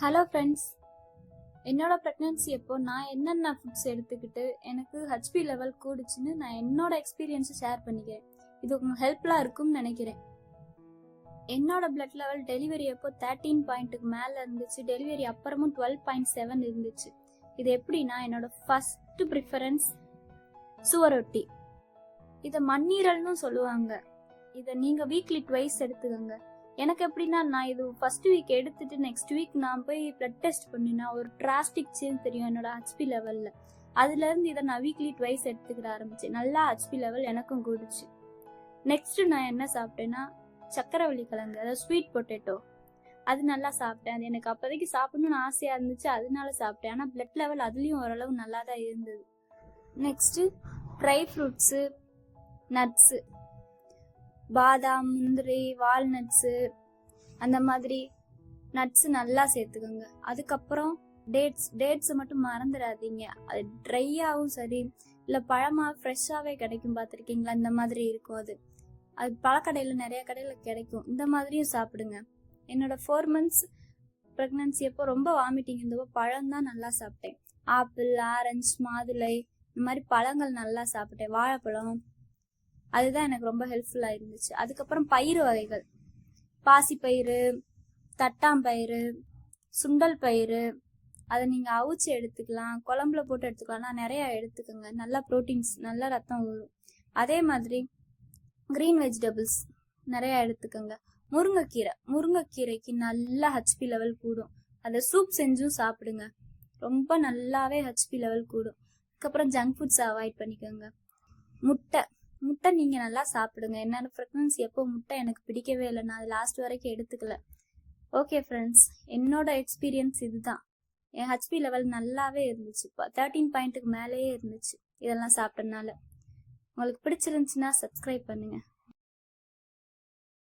Hello friends என்னோட pregnancy அப்போ நான் என்னென்ன ஃபுட்ஸ் எடுத்துக்கிட்டு எனக்கு ஹெச்பி லெவல் கூடுச்சுன்னு நான் என்னோட எக்ஸ்பீரியன்ஸை ஷேர் பண்ணிக்கிறேன். இது உங்களுக்கு ஹெல்ப்ஃபுல்லாக இருக்கும்னு நினைக்கிறேன். என்னோட பிளட் லெவல் டெலிவரி அப்போ தேர்ட்டீன் பாயிண்ட்டுக்கு மேலே இருந்துச்சு. டெலிவரி அப்புறமும் டுவெல் பாயிண்ட் செவன் இருந்துச்சு. இது எப்படின்னா என்னோட ஃபர்ஸ்ட் ப்ரிஃபரன்ஸ் சுவரொட்டி இதை மண்ணீரல்னு சொல்லுவாங்க. இதை நீங்கள் வீக்லி ட்வைஸ் எடுத்துக்கோங்க. எனக்கு எப்படின்னா நான் இது ஃபர்ஸ்ட் வீக் எடுத்துட்டு நெக்ஸ்ட் வீக் நான் போய் பிளட் டெஸ்ட் பண்ணினா ஒரு டிராஸ்டிக் சேஞ்ச் தெரியும் என்னோட ஹச்பி லெவலில் அதுலேருந்து இதை நான் வீக்லி ட்வைஸ் எடுத்துக்கிட ஆரம்பிச்சேன். நல்லா ஹச்பி லெவல் எனக்கும் கூடுச்சு. நெக்ஸ்ட் நான் என்ன சாப்பிட்டேன்னா சக்கரவள்ளி கிழங்கு அதாவது ஸ்வீட் பொட்டேட்டோ அது நல்லா சாப்பிட்டேன். அது எனக்கு அப்போதைக்கு சாப்பிடணும்னு ஆசையாக இருந்துச்சு. அதனால சாப்பிட்டேன். ஆனால் பிளட் லெவல் அதுலேயும் ஓரளவு நல்லா தான் இருந்தது. நெக்ஸ்ட்டு ட்ரை ஃப்ரூட்ஸு நட்ஸு பாதாம் முந்திரி வால்நட்ஸு அந்த மாதிரி நட்ஸ் நல்லா சேர்த்துக்கோங்க. அதுக்கப்புறம் டேட்ஸ் டேட்ஸை மட்டும் மறந்துடாதீங்க. அது ட்ரையாகவும் சரி இல்லை பழமாக ஃப்ரெஷ்ஷாகவே கிடைக்கும் பார்த்துருக்கீங்களா? இந்த மாதிரி இருக்கும் அது. அது பழக்கடையில் நிறைய கடையில் கிடைக்கும். இந்த மாதிரியும் சாப்பிடுங்க. என்னோட ஃபோர் மந்த்ஸ் ப்ரெக்னன்சி அப்போ ரொம்ப வாமிட்டிங் இருந்தப்போ பழம் தான் நல்லா சாப்பிட்டேன். ஆப்பிள் ஆரஞ்சு மாதுளை இந்த மாதிரி பழங்கள் நல்லா சாப்பிட்டேன். வாழைப்பழம் அதுதான் எனக்கு ரொம்ப ஹெல்ப்ஃபுல்லாக இருந்துச்சு. அதுக்கப்புறம் பயிறு வகைகள். பாசிப்பயிறு தட்டாம்பயிறு சுண்டல் பயிறு. அதை நீங்கள் அவிச்சு எடுத்துக்கலாம். குழம்புல போட்டு எடுத்துக்கலாம். நான் நிறையா எடுத்துக்கோங்க. நல்லா ப்ரோட்டீன்ஸ் நல்லா ரத்தம் ஊறும். அதே மாதிரி க்ரீன் வெஜிடபிள்ஸ் நிறையா எடுத்துக்கோங்க. முருங்கைக்கீரை. முருங்கைக்கீரைக்கு நல்லா ஹெச்பி லெவல் கூடும். அதை சூப் செஞ்சும் சாப்பிடுங்க. ரொம்ப நல்லாவே ஹெச்பி லெவல் கூடும். அதுக்கப்புறம் ஜங்க் ஃபுட்ஸ் அவாய்ட் பண்ணிக்கோங்க. முட்டை. முட்டை நீங்கள் நல்லா சாப்பிடுங்க. என்னோட ப்ரெக்னன்சி எப்போ முட்டை எனக்கு பிடிக்கவே இல்லை. நான் அது லாஸ்ட் வரைக்கும் எடுத்துக்கல. ஓகே ஃப்ரெண்ட்ஸ் என்னோட எக்ஸ்பீரியன்ஸ் இதுதான். என் ஹெச்பி லெவல் நல்லாவே இருந்துச்சு. இப்போ தேர்ட்டீன் பாயிண்ட்டுக்கு மேலேயே இருந்துச்சு. இதெல்லாம் சாப்பிட்டனால உங்களுக்கு பிடிச்சிருந்துச்சுன்னா சப்ஸ்கிரைப் பண்ணுங்கள்